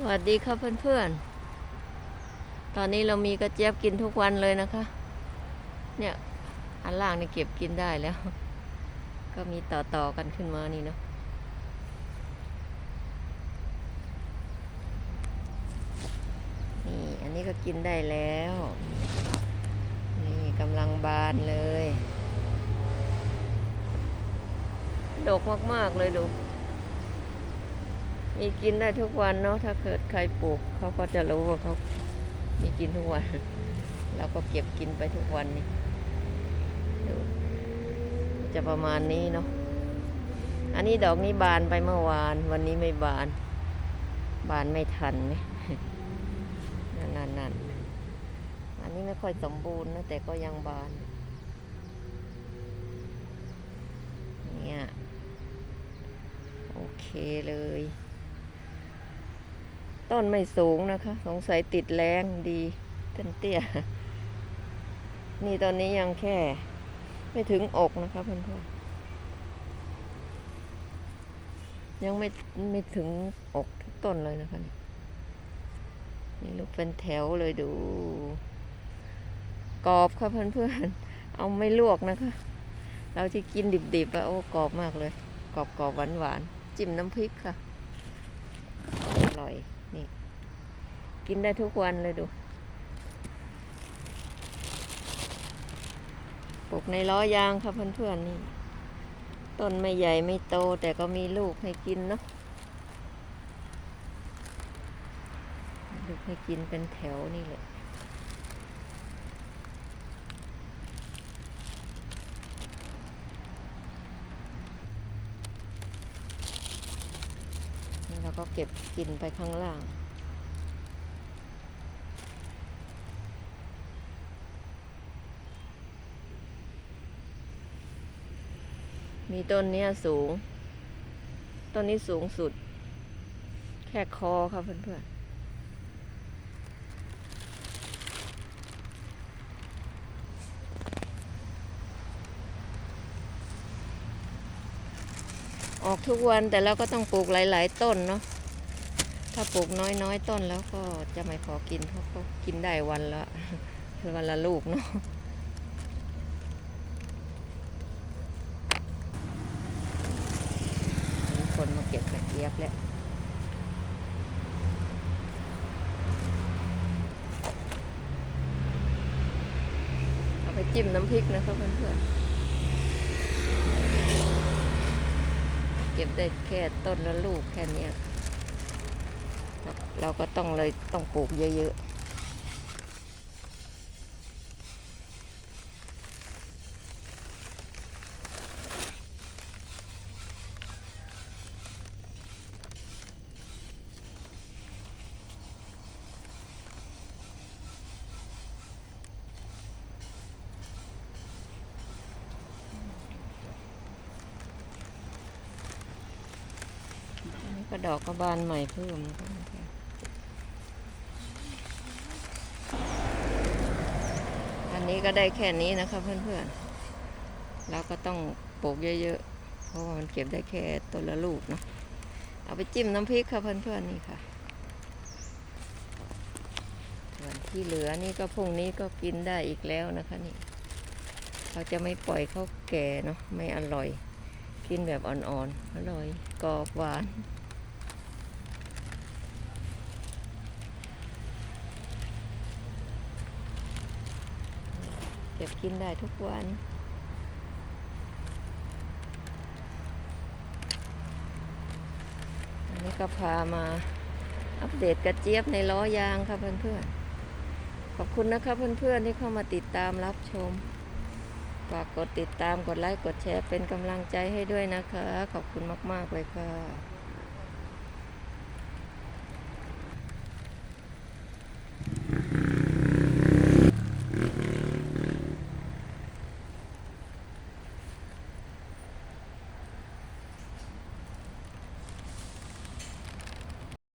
สวัสดีครับเพื่อนๆ ตอนนี้เรามีกระเจี๊ยบกินทุกวันเลยนะคะ เนี่ยอันล่างนี่เก็บกินได้แล้ว ก็มีต่อๆกันขึ้นมานี่เนาะนี่อันนี้ก็กินได้แล้ว นี่กำลังบานเลย ดกมากๆเลยดู มีกินได้ทุกวันเนาะถ้าเกิดใครปลูกเขาก็จะรู้ว่าเขามีกินทุกวันเราก็เก็บกินไปทุกวันนี่ดูจะประมาณนี้เนาะอันนี้ดอกนี้บานไปเมื่อวาน วันนี้ไม่บาน บานไม่ทันไหมนั่นนั่นนั่นอันนี้ไม่ค่อยสมบูรณ์นะแต่ก็ยังบานเนี่ยโอเคเลย ต้นไม่สูงนะคะ สงสัยติดแรงดีต้นเตี้ย นี่ตอนนี้ยังแค่ ไม่ถึงอกนะคะเพื่อนๆยังไม่ไม่ถึงอกทุกต้นเลยนะคะนี่นี่ลูกเป็นแถวเลยดู กรอบค่ะเพื่อนๆ เอาไม่ลวกนะคะ เราที่กินดิบๆอะโอ้กรอบมากเลย กรอบกรอบหวานหวานๆจิ้มน้ำพริกค่ะ อร่อย นี่ กินได้ทุกวันเลยดู ปลูกในล้อยางค่ะเพื่อนๆนี่ ต้นไม่ใหญ่ไม่โตแต่ก็มีลูกให้กินเนาะลูกให้กินเป็นแถวนี่แหละ นี่เรา ก็เก็บกินไปข้างล่าง มีต้นเนี้ยสูง ต้นนี้สูงสุด แค่คอค่ะเพื่อนๆออกทุกวันแต่เราก็ต้องปลูกหลาย ๆ ต้นเนาะ ถ้าปลูกน้อยๆ ต้นแล้วก็จะไม่พอกินเพราะเขากินได้วันละวันละลูกเนาะคนมาเก็บกระเจี๊ยบแล้วเอาไปจิ้มน้ำพริกนะครับเพื่อนๆ เก็บได้แค่ต้นละลูกแค่นี้ เราก็ต้องเลยต้องปลูกเยอะๆอันนี้ก็ดอกกระบานใหม่เพิ่มนะคะอัน นี้ก็ได้แค่นี้นะคะเพื่อนๆเราก็ต้องปลูกเยอะๆ เพราะว่ามันเก็บได้แค่ต้นละลูกเนาะเอาไปจิ้มน้ำพริกค่ะเพื่อนๆนี่ค่ะส่วนที่เหลือนี่ก็พรุ่งนี้ก็กินได้อีกแล้วนะคะนี่ เราจะไม่ปล่อยเขาแก่เนาะไม่อร่อย กินแบบอ่อนๆอร่อยกรอบหวาน เก็บกินได้ทุกวัน อันนี้ก็พามาอัปเดตกระเจี๊ยบในล้อยางค่ะเพื่อนๆ ขอบคุณนะคะเพื่อนๆที่เข้ามาติดตามรับชม ฝากกดติดตามกดไลค์กดแชร์เป็นกำลังใจให้ด้วยนะคะ ขอบคุณมากๆเลยค่ะ